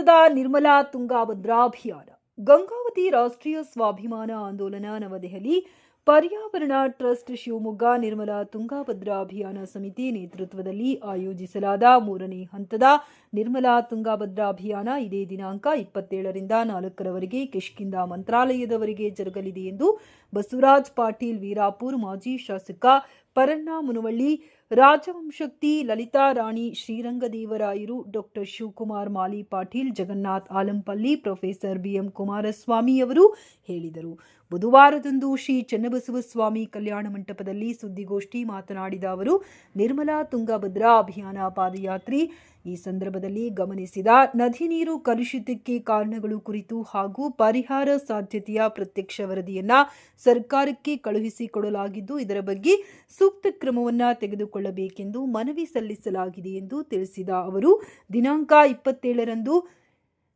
ಹಂತದ ನಿರ್ಮಲಾ ತುಂಗಾಭದ್ರಾ ಅಭಿಯಾನ. ಗಂಗಾವತಿ ರಾಷ್ಟ್ರೀಯ ಸ್ವಾಭಿಮಾನ ಆಂದೋಲನ ನವದೆಹಲಿ, ಪರ್ಯಾವರಣ ಟ್ರಸ್ಟ್ ಶಿವಮೊಗ್ಗ ನಿರ್ಮಲಾ ತುಂಗಾಭದ್ರಾ ಅಭಿಯಾನ ಸಮಿತಿ ನೇತೃತ್ವದಲ್ಲಿ ಆಯೋಜಿಸಲಾದ ಮೂರನೇ ಹಂತದ ನಿರ್ಮಲಾ ತುಂಗಾಭದ್ರಾ ಅಭಿಯಾನ ಇದೇ ದಿನಾಂಕ ಇಪ್ಪತ್ತೇಳರಿಂದ ನಾಲ್ಕರವರೆಗೆ ಕಿಷ್ಕಿಂದ ಮಂತ್ರಾಲಯದವರೆಗೆ ಜರುಗಲಿದೆ ಎಂದು ಬಸವರಾಜ್ ಪಾಟೀಲ್ ವೀರಾಪುರ್ ಮಾಜಿ ಶಾಸಕ ಪರಣ್ಣ ಮುನವಳ್ಳಿ ರಾಜವಂಶಕ್ತಿ Lalitha Rani ಶ್ರೀರಂಗದೇವರಾಯರು doctor Shivakumar Mali Patil Jagannath Alampalli professor BM Kumaraswamy ಅವರು ಹೇಳಿದರು. ಬುಧವಾರದಂದು ಶ್ರೀ ಚನ್ನಬಸವ ಸ್ವಾಮಿ ಕಲ್ಯಾಣ ಮಂಟಪದಲ್ಲಿ ಸುದ್ದಿಗೋಷ್ಠಿ ಮಾತನಾಡಿದ ಅವರು, ನಿರ್ಮಲಾ ತುಂಗಭದ್ರಾ ಅಭಿಯಾನ ಪಾದಯಾತ್ರೆ ಈ ಸಂದರ್ಭದಲ್ಲಿ ಗಮನಿಸಿದ, ನದಿ ನೀರು ಕಲುಷಿತಕ್ಕೆ ಕಾರಣಗಳು ಕುರಿತು ಹಾಗೂ ಪರಿಹಾರ ಸಾಧ್ಯತೆಯ ಪ್ರತ್ಯಕ್ಷ ವರದಿಯನ್ನು ಸರ್ಕಾರಕ್ಕೆ ಕಳುಹಿಸಿಕೊಡಲಾಗಿದ್ದು, ಇದರ ಬಗ್ಗೆ ಸೂಕ್ತ ಕ್ರಮವನ್ನು ತೆಗೆದುಕೊಳ್ಳಬೇಕೆಂದು ಮನವಿ ಸಲ್ಲಿಸಲಾಗಿದೆ ಎಂದು ತಿಳಿಸಿದ ಅವರು, ದಿನಾಂಕ ಇಪ್ಪತ್ತೇಳರಂದು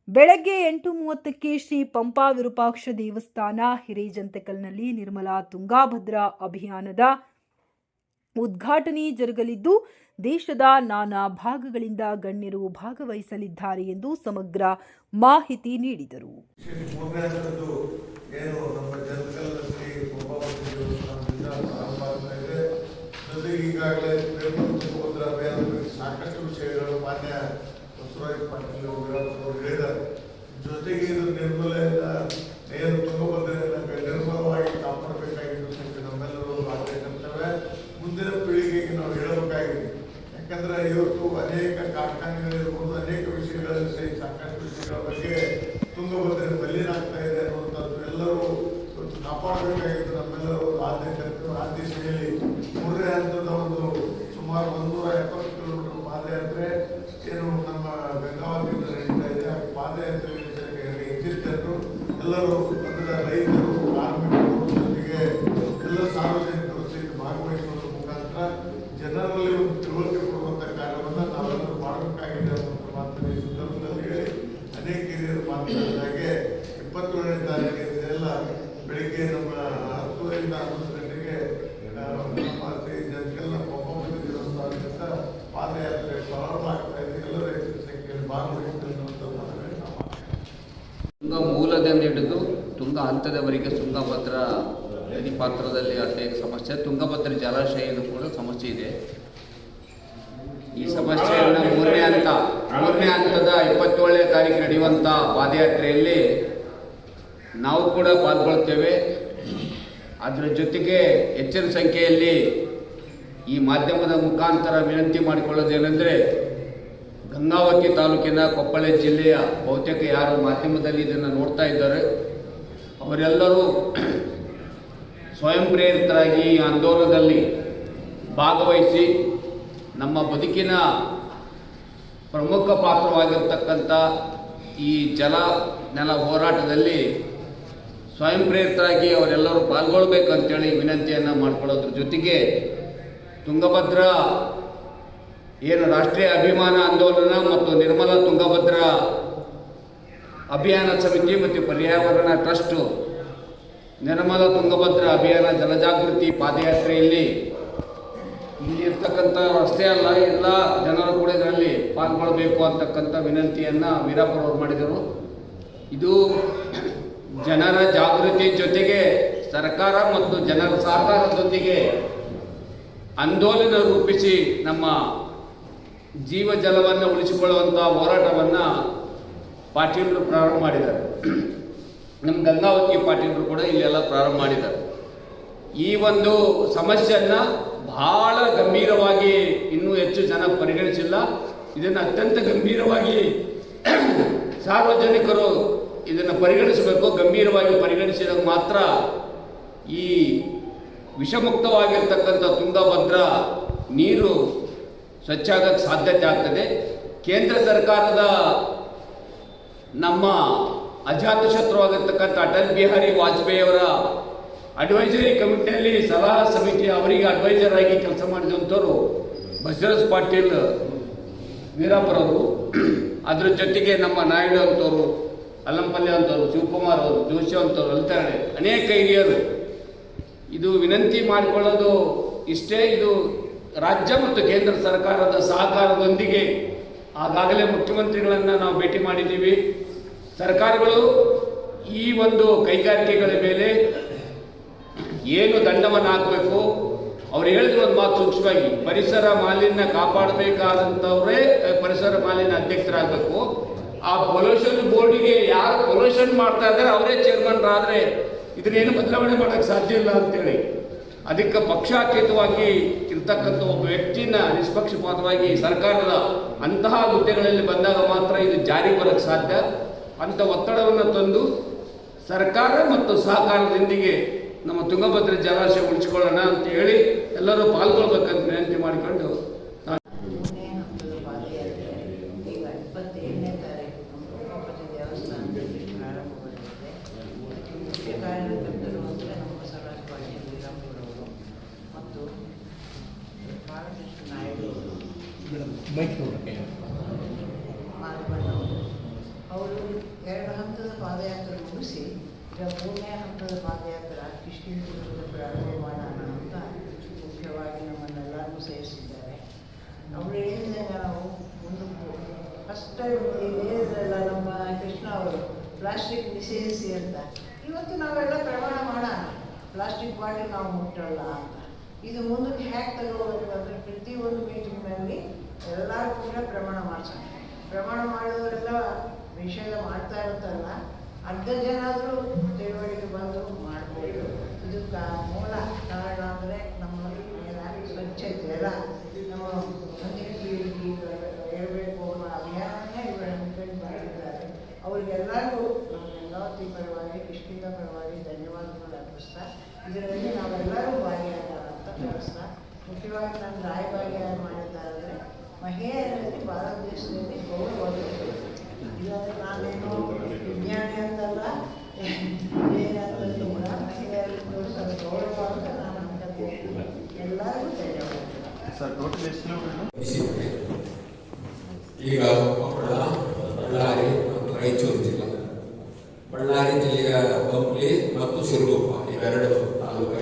ಬೆಳಗ್ಗೆ ಎಂಟು ಮೂವತ್ತಕ್ಕೆ ಶ್ರೀ ಪಂಪಾ ವಿರೂಪಾಕ್ಷ ದೇವಸ್ಥಾನ ಹಿರೇಜಂತಕಲ್ನಲ್ಲಿ ನಿರ್ಮಲಾ ತುಂಗಾಭದ್ರಾ ಅಭಿಯಾನದ ಉದ್ಘಾಟನೆ ಜರುಗಲಿದ್ದು, ದೇಶದ ನಾನಾ ಭಾಗಗಳಿಂದ ಗಣ್ಯರು ಭಾಗವಹಿಸಲಿದ್ದಾರೆ ಎಂದು ಸಮಗ್ರ ಮಾಹಿತಿ ನೀಡಿದರು. ಮೂರನೇ ಹಂತದ್ದು ಏನು ನಮ್ಮ ಜನಕಲ್ ಶ್ರೀ ಗೋಪಾವತಿ ದೇವಸ್ಥಾನದಿಂದ ಪ್ರಾರಂಭ ಆಗ್ತಾ ಇದೆ ಜೊತೆಗೆ ಈಗಾಗಲೇ ನಿರ್ಮಲ ತುಂಗಭದ್ರ ಅಭಿಯಾನ ಬಗ್ಗೆ ಸಾಕಷ್ಟು ವಿಷಯಗಳು ಮಾನ್ಯ ಬಸವರಾಜ ಪಾಟೀಲ್ ಅವರು ಹೇಳಿದ್ದಾರೆ ಜೊತೆಗೆ ಇದು ನಿರ್ಮಲೆಯಿಂದ ಏನು ತುಂಗಭದ್ರೆಯನ್ನು ನಿರ್ಮಲವಾಗಿ ಕಾಪಾಡಬೇಕಾಗಿದ್ದು ಸ್ವಲ್ಪ ನಮ್ಮೆಲ್ಲರೂ ಆದ್ಯ ಕರ್ತವ್ಯ ಮುಂದಿನ ಪೀಳಿಗೆಗೆ ನಾವು ಹೇಳಬೇಕಾಗಿದೆ ಯಾಕಂದ್ರೆ ಇವತ್ತು ಅನೇಕ ಕಾರ್ಖಾನೆಗಳಿರ್ಬೋದು ಅನೇಕ ವಿಷಯಗಳಲ್ಲಿ ಸಹಿತ ಸಾಕಷ್ಟು ವಿಷಯಗಳ ಬಗ್ಗೆ ತುಂಗಭದ್ರೆ ಮಲಿನಾಗ್ತಾ ಇದೆ ಅನ್ನುವಂಥದ್ದು ಎಲ್ಲರೂ ಇವತ್ತು ಕಾಪಾಡಬೇಕಾಗಿದ್ದು ನಮ್ಮೆಲ್ಲರೂ. ಆದ್ಯ ಕರ್ತವ್ಯ ಆ ದಿಶೆಯಲ್ಲಿ ಮೂರನೇ ಹಂತದ ಒಂದು ಸುಮಾರು ಒಂದೂರ ಎಪ್ಪತ್ತು ಕಿಲೋಮೀಟರ್ ಪಾದಯಾತ್ರೆ ಏನು ನಮ್ಮ ಗಂಗಾವತಿಯಿಂದ ನಡೀತಾ ಇದೆ. ಪಾದಯಾತ್ರೆ ಎಲ್ಲರೂ ಅದರ ರೈತರು ಕಾರ್ಮಿಕರು ಜೊತೆಗೆ ಎಲ್ಲ ಸಾರ್ವಜನಿಕರು ಸಹಿತ ಭಾಗವಹಿಸುವುದರ ಮುಖಾಂತರ ಜನರಲ್ಲಿ ಒಂದು ತಿಳುವಳಿಕೆ ಕೊಡುವಂಥ ಕಾರ್ಯವನ್ನು ನಾವೆಲ್ಲರೂ ಮಾಡಬೇಕಾಗಿದೆ ಅನ್ನುವಂಥ ಮಾತನ್ನು ಈ ಸಂದರ್ಭದಲ್ಲಿ ಹೇಳಿ ಅನೇಕ ಹಿರಿಯರು ಮಾತನಾಡಿದಾಗೆ ಇಪ್ಪತ್ತೇಳನೇ ತಾರೀಕಿಗೆ ಇದೆಲ್ಲ ಬೆಳಿಗ್ಗೆ ನಮ್ಮ ಹತ್ತರಿಂದ ಹನ್ನೊಂದು ಗಂಟೆಗೆ ಆ, ನಮ್ಮ ಶ್ರೀ ಜಂಕಲ್ನ ಪಂಪಮಂದಿ ದೇವಸ್ಥಾನದಿಂದ ಪಾದಯಾತ್ರೆ ಪ್ರಾರಂಭ ಆಗ್ತಾ ಇದೆ ಎಲ್ಲರೂ ಹೆಚ್ಚಿನ ಸಂಖ್ಯೆಯಲ್ಲಿ ಭಾಗವಹಿಸ್ತಾರೆ ಅನ್ನುವಂಥ ಮಾತನ್ನು ನಾವು ಮಾಡ್ತೇವೆ. ತುಂಗ ಮೂಲದಿಂದ ಹಿಡಿದು ತುಂಗ ಹಂತದವರೆಗೆ ತುಂಗಭದ್ರ ನದಿ ಪಾತ್ರದಲ್ಲಿ ಅನೇಕ ಸಮಸ್ಯೆ? ತುಂಗಭದ್ರ ಜಲಾಶಯದ ಕೂಡ ಸಮಸ್ಯೆ ಇದೆ. ಈ ಸಮಸ್ಯೆಯನ್ನು ಮೂರನೇ ಹಂತ, ಮೂರನೇ ಹಂತದ ಇಪ್ಪತ್ತೇಳನೇ ತಾರೀಕು ನಡೆಯುವಂಥ ಪಾದಯಾತ್ರೆಯಲ್ಲಿ ನಾವು ಕೂಡ ಪಾಲ್ಗೊಳ್ತೇವೆ. ಅದರ ಜೊತೆಗೆ ಹೆಚ್ಚಿನ ಸಂಖ್ಯೆಯಲ್ಲಿ ಈ ಮಾಧ್ಯಮದ ಮುಖಾಂತರ ವಿನಂತಿ ಮಾಡಿಕೊಳ್ಳೋದೇನೆಂದರೆ ಗಂಗಾವತಿ ತಾಲೂಕಿನ ಕೊಪ್ಪಳ ಜಿಲ್ಲೆಯ ಬಹುತೇಕ ಯಾರು ಮಾಧ್ಯಮದಲ್ಲಿ ಇದನ್ನು ನೋಡ್ತಾ ಇದ್ದಾರೆ, ಅವರೆಲ್ಲರೂ ಸ್ವಯಂ ಪ್ರೇರಿತರಾಗಿ ಈ ಆಂದೋಲನದಲ್ಲಿ ಭಾಗವಹಿಸಿ ನಮ್ಮ ಬದುಕಿನ ಪ್ರಮುಖ ಪಾತ್ರವಾಗಿರ್ತಕ್ಕಂಥ ಈ ಜಲ ನೆಲ ಹೋರಾಟದಲ್ಲಿ ಸ್ವಯಂ ಪ್ರೇರಿತರಾಗಿ ಅವರೆಲ್ಲರೂ ಪಾಲ್ಗೊಳ್ಬೇಕಂತೇಳಿ ವಿನಂತಿಯನ್ನು ಮಾಡಿಕೊಳ್ಳೋದ್ರ ಜೊತೆಗೆ ತುಂಗಭದ್ರಾ ಏನು ರಾಷ್ಟ್ರೀಯ ಅಭಿಮಾನ ಆಂದೋಲನ ಮತ್ತು ನಿರ್ಮಲ ತುಂಗಭದ್ರ ಅಭಿಯಾನ ಸಮಿತಿ ಮತ್ತು ಪರ್ಯಾವರಣ ಟ್ರಸ್ಟು ನಿರ್ಮಲ ತುಂಗಭದ್ರ ಅಭಿಯಾನ ಜನಜಾಗೃತಿ ಪಾದಯಾತ್ರೆಯಲ್ಲಿ ಇಲ್ಲಿ ಇರ್ತಕ್ಕಂಥ ಅಷ್ಟೇ ಅಲ್ಲ, ಎಲ್ಲ ಜನರು ಕೂಡ ಇದರಲ್ಲಿ ಪಾಲ್ಗೊಳ್ಳಬೇಕು ಅಂತಕ್ಕಂಥ ವಿನಂತಿಯನ್ನು ವೀರಾಪುರ ಅವರು ಮಾಡಿದರು. ಇದು ಜನರ ಜಾಗೃತಿ ಜೊತೆಗೆ ಸರ್ಕಾರ ಮತ್ತು ಜನರ ಸಹಕಾರದೊಂದಿಗೆ ಆಂದೋಲನ ರೂಪಿಸಿ ನಮ್ಮ ಜೀವ ಜಲವನ್ನು ಉಳಿಸಿಕೊಳ್ಳುವಂಥ ಹೋರಾಟವನ್ನು ಪಾಟೀಲರು ಪ್ರಾರಂಭ ಮಾಡಿದ್ದಾರೆ. ನಮ್ಮ ಗಂಗಾವತಿ ಪಾಟೀಲರು ಕೂಡ ಇಲ್ಲೆಲ್ಲ ಪ್ರಾರಂಭ ಮಾಡಿದ್ದಾರೆ. ಈ ಒಂದು ಸಮಸ್ಯೆಯನ್ನು ಬಹಳ ಗಂಭೀರವಾಗಿ ಇನ್ನೂ ಹೆಚ್ಚು ಜನ ಪರಿಗಣಿಸಿಲ್ಲ. ಇದನ್ನು ಅತ್ಯಂತ ಗಂಭೀರವಾಗಿ ಸಾರ್ವಜನಿಕರು ಇದನ್ನು ಪರಿಗಣಿಸಬೇಕು, ಗಂಭೀರವಾಗಿ ಪರಿಗಣಿಸಿದಾಗ ಮಾತ್ರ ಈ ವಿಷಮುಕ್ತವಾಗಿರ್ತಕ್ಕಂಥ ತುಂಗಭದ್ರಾ ನೀರು ಸ್ವಚ್ಛ ಸಾಧ್ಯತೆ ಆಗ್ತದೆ. ಕೇಂದ್ರ ಸರ್ಕಾರದ ನಮ್ಮ ಅಜಾತಶತ್ರುವಾಗಿರ್ತಕ್ಕಂಥ ಅಟಲ್ ಬಿಹಾರಿ ವಾಜಪೇಯಿ ಅವರ ಅಡ್ವೈಸರಿ ಕಮಿಟಿಯಲ್ಲಿ ಸಲಹಾ ಸಮಿತಿ ಅವರಿಗೆ ಅಡ್ವೈಸರ್ ಆಗಿ ಕೆಲಸ ಮಾಡಿದಂಥವ್ರು ಬಸವರಾಜ್ ಪಾಟೀಲ್ ವೀರಾಪುರವರು ಅದ್ರ ಜೊತೆಗೆ ನಮ್ಮ ನಾಯ್ಡು ಅಂತವರು ಅಲ್ಲಂಪಲ್ಯ ಅಂತವರು, ಶಿವಕುಮಾರ್ ಅವರು, ಜೋಶಿ ಅಂತವರು ಅಲ್ತಾರೆ ಅನೇಕ ಹಿರಿಯರು. ಇದು ವಿನಂತಿ ಮಾಡಿಕೊಳ್ಳೋದು ಇಷ್ಟೇ, ಇದು ರಾಜ್ಯ ಮತ್ತು ಕೇಂದ್ರ ಸರ್ಕಾರದ ಸಹಕಾರದೊಂದಿಗೆ ಆಗಾಗಲೇ ಮುಖ್ಯಮಂತ್ರಿಗಳನ್ನು ನಾವು ಭೇಟಿ ಮಾಡಿದ್ದೀವಿ. ಸರ್ಕಾರಗಳು ಈ ಒಂದು ಕೈಗಾರಿಕೆಗಳ ಮೇಲೆ ಏನು ದಂಡವನ್ನು ಹಾಕಬೇಕು ಅವ್ರು ಹೇಳಿದ್ರು ಒಂದು ಮಾತು ಸೂಕ್ಷ್ಮವಾಗಿ, ಪರಿಸರ ಮಾಲಿನ್ಯ ಕಾಪಾಡಬೇಕಾದಂಥವ್ರೇ ಪರಿಸರ ಮಾಲಿನ್ಯ ಅಧ್ಯಕ್ಷರಾಗಬೇಕು. ಆ ಪೊಲ್ಯೂಷನ್ ಬೋರ್ಡಿಗೆ ಯಾರು ಪೊಲ್ಯೂಷನ್ ಮಾಡ್ತಾ ಇದ್ದಾರೆ, ಅವರೇ ಚೇರ್ಮನ್ರಾದರೆ ಇದನ್ನೇನು ಬದಲಾವಣೆ ಮಾಡೋಕ್ಕೆ ಸಾಧ್ಯ ಇಲ್ಲ ಅಂತೇಳಿ. ಅದಕ್ಕೆ ಪಕ್ಷಾತೀತವಾಗಿ ಇರ್ತಕ್ಕಂಥ ಒಬ್ಬ ವ್ಯಕ್ತಿನ ನಿಷ್ಪಕ್ಷಪಾತವಾಗಿ ಸರ್ಕಾರದ ಅಂತಹ ಹುದ್ದೆಗಳಲ್ಲಿ ಬಂದಾಗ ಮಾತ್ರ ಇದು ಜಾರಿ ಬರೋಕ್ಕೆ ಸಾಧ್ಯ. ಅಂಥ ಒತ್ತಡವನ್ನು ತಂದು ಸರ್ಕಾರ ಮತ್ತು ಸಹಕಾರದೊಂದಿಗೆ ನಮ್ಮ ತುಂಗಭದ್ರ ಜಲಾಶಯ ಉಳಿಸ್ಕೊಳ್ಳೋಣ ಅಂತ ಹೇಳಿ ಎಲ್ಲರೂ ಪಾಲ್ಗೊಳ್ಬೇಕಂತ ವಿನಂತಿ ಮಾಡಿಕೊಂಡು ನಾನು ಮೂರನೇ ಹಂತದ ಪಾದಯಾತ್ರೆ ಈಗ ಇಪ್ಪತ್ತೇಳನೇ ತಾರೀಕು ಗಣಪತಿ ದೇವಸ್ಥಾನದಲ್ಲಿ ಪ್ರಾರಂಭಗೊಂಡಿದೆ ಇದಕ್ಕೆ ಮುಖ್ಯ ಕಾರ್ಯಕರ್ತರು ಅಂದರೆ ನಮ್ಮ ಬಸವರಾಜ ಪಾಟೀಲ್ ಶ್ರೀರಾಮ್ಪುರವರು ಮತ್ತು ಬಾಲಕೃಷ್ಣ ನಾಯ್ಡು ಮಾಲ್ಬಣ್ಣವರು ಅವರು ಎರಡು ಹಂತದ ಪಾದಯಾತ್ರೆ ಮುಗಿಸಿ ಈಗ ಮೂರನೇ ಹಂತದ ಪಾದಯಾತ್ರೆ ಕಿಷ್ಕಿಂದ ಪ್ರಾರಂಭ ಮಾಡೋಣ ಅಂತ ಮುಖ್ಯವಾಗಿ ನಮ್ಮನ್ನೆಲ್ಲರಿಗೂ ಸೇರಿಸಿದ್ದಾರೆ ಅವರು ಹೇಳಿದಾಗ ನಾವು ಮುಂದಕ್ಕೆ ಫಸ್ಟ್ ಟೈಮ್ ಹೇಳಿದ್ರಲ್ಲ ನಮ್ಮ ಕೃಷ್ಣ ಅವರು. ಪ್ಲಾಸ್ಟಿಕ್ ನಿಷೇಧಿಸಿ ಅಂತ. ಇವತ್ತು ನಾವೆಲ್ಲ ಪ್ರಮಾಣ ಮಾಡೋಣ. ಪ್ಲಾಸ್ಟಿಕ್ ಬಾಟಲ್ ನಾವು ಮುಟ್ಟಲ್ಲ ಅಂತ. ಇದು ಮುಂದಕ್ಕೆ ಹ್ಯಾಕ್ ತಗೋಬೇಕು ಅಂದರೆ ಪ್ರತಿಯೊಂದು ಮೀಟಿಂಗ್ನಲ್ಲಿ ಎಲ್ಲರೂ ಕೂಡ ಪ್ರಮಾಣ ಮಾಡ್ಸೋಣ. ಪ್ರಮಾಣ ಮಾಡೋರೆಲ್ಲ ನಿಷೇಧ ಮಾಡ್ತಾ ಇರುತ್ತಲ್ಲ, ಅರ್ಧ ಜನ ಆದರೂ ತಿಳುವಳಿಕೆ ಬಂದು ಮಾಡ್ಬೋದು. ಇದು ಮೂಲ ಕಾರಣ ಅಂದರೆ ನಮ್ಮ ಏನ ಸ್ವಚ್ಛತೆ ಎಲ್ಲ ಅರ್ಪಿಸ್ತಾ ಇದರಲ್ಲಿ ನಾವೆಲ್ಲರೂ ಭಾಗಿಯಾಗೋಣ ಅಂತ ತಿಳಿಸ್ತಾ ಮುಖ್ಯವಾಗಿ ನಾನು ರಾಯಭಾಗಿಯಾಗಿ ಮಾಡಿದ್ದಾರೆ ಮಹಿಳೆಯರಲ್ಲಿ ಭಾರತ ದೇಶದಲ್ಲಿ ಗೌರವ ಇದಾದ್ರೆ ನಾನೇನು ವಿಜ್ಞಾನಿ ಅಂತಲ್ಲ ಏನಂತಂದು ಕೂಡ ಮಹಿಳೆಯರಲ್ಲಿ ತೋರಿಸೋ ಗೌರವ ಅಂತ ನಾನು ಅನ್ಕೊತೀನಿ ಎಲ್ಲರಿಗೂ ಧನ್ಯವಾದ ಈಗ ಕೊಪ್ಪಳ ಬಳ್ಳಾರಿ ಮತ್ತು ರಾಯಚೂರು ಜಿಲ್ಲೆ. ಬಳ್ಳಾರಿ ಜಿಲ್ಲೆಯ ಕಂಪ್ಲಿ ಮತ್ತು ಸಿರುಗುಪ್ಪ ಇವೆರಡು ತಾಲೂಕು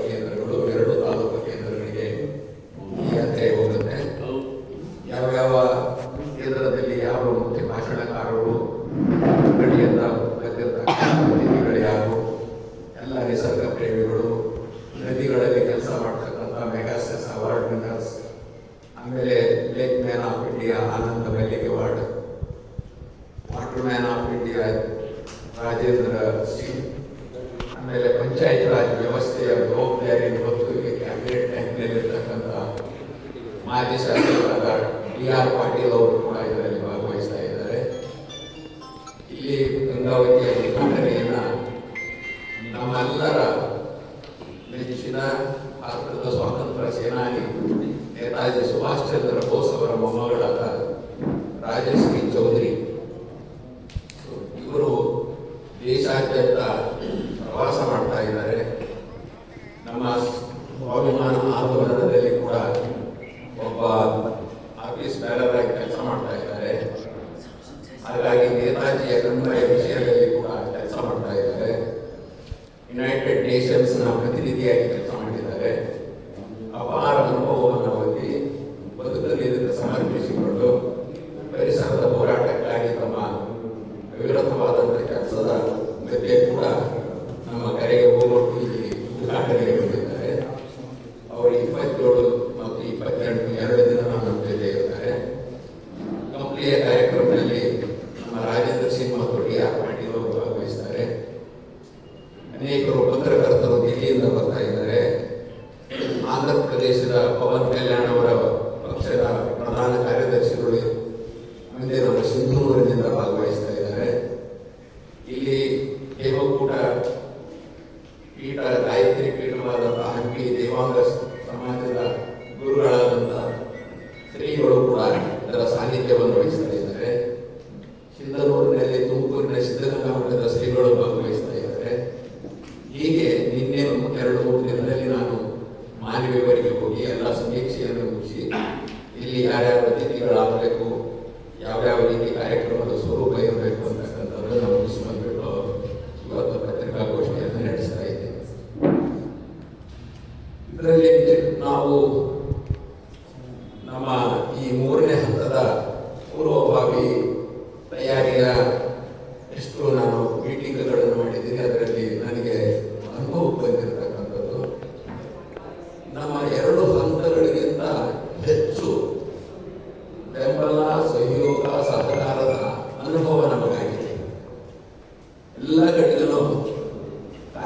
ನೇಷನ್ಸ್ನ ಪ್ರತಿನಿಧಿಯಾಗಿ ಆಂಧ್ರ ಪ್ರದೇಶದ ಪವನ್ ಕಲ್ಯಾಣ್ ಅವರ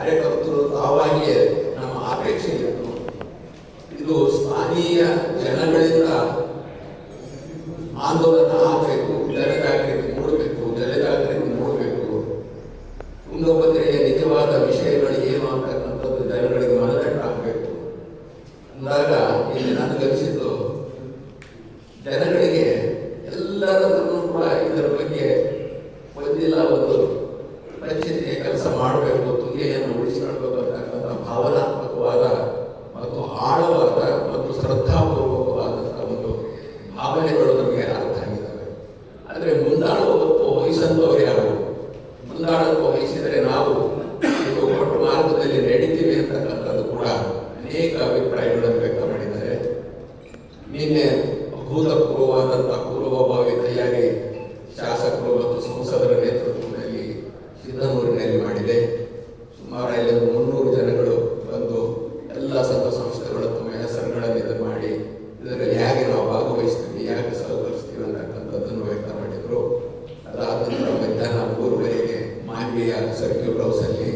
ಕಾರ್ಯಕರ್ತರು ತಾವಾಗಿಯೇ ನಮ್ಮ ಆಪೇಕ್ಷೆಯನ್ನು ಇದು ಸ್ಥಾನೀಯ ಜನಗಳಿಂದ ಆಂದೋಲನ ಮಾನ್ವೀಯ ಸರ್ಕ್ಯೂಟ್ ಹೌಸಲ್ಲಿ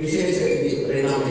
விசேஷ இது பிரணாம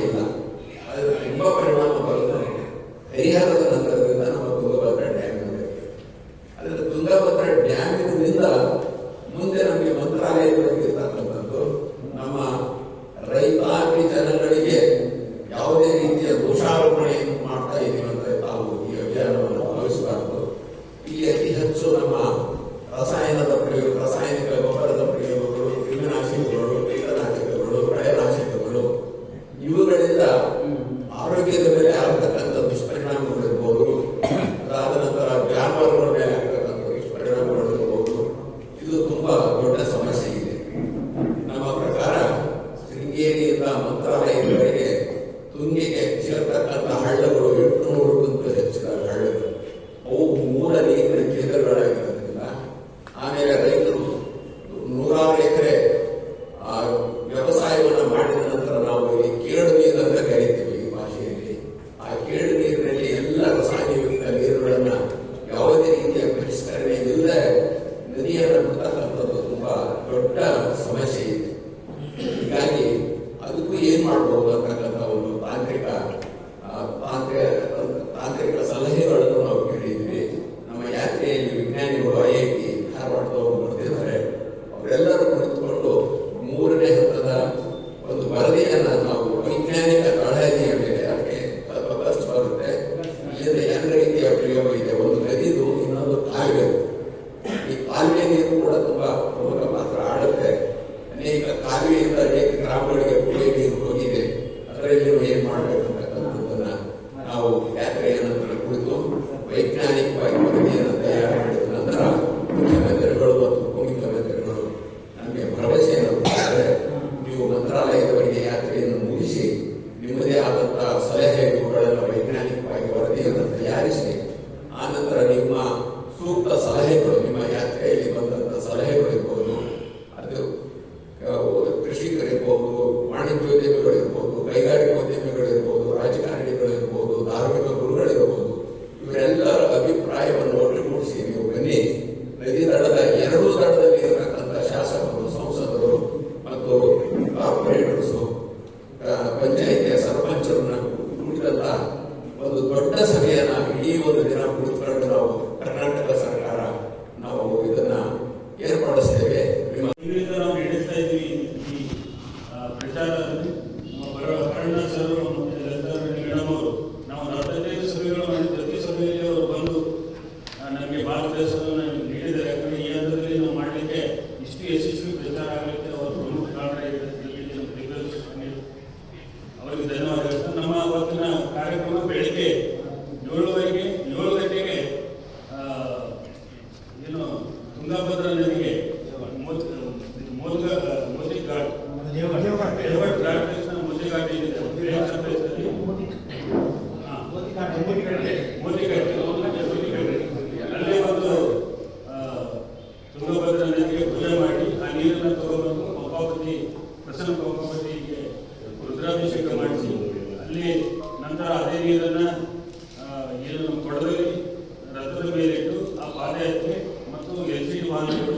ರುದ್ರಾಭಿಷೇಕ ಮಾಡಿಸಿ ಅಲ್ಲಿ ನಂತರ ಅದೇ ನೀರನ್ನು ಏನು ಕೊಡದಲ್ಲಿ ರಥದ ಮೇಲೆ ಇಟ್ಟು ಆ ಪಾದಯಾತ್ರೆ ಮತ್ತು ಎಲ್ ಸಿ ವಾಹನಗಳು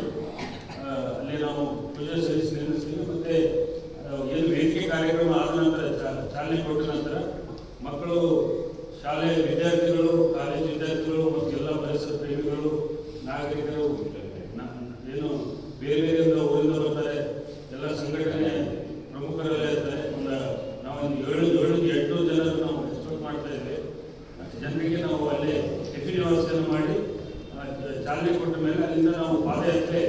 ಕಾರ್ಯಕ್ರಮಗಳಿಗೆ ನಾವು ಅಲ್ಲಿ ಟಿಫಿನ್ ವ್ಯವಸ್ಥೆಯನ್ನು ಮಾಡಿ ಚಾಲನೆ ಕೊಟ್ಟ ಮೇಲೆ ಅಲ್ಲಿಂದ ನಾವು ಪಾದಯಾತ್ರೆ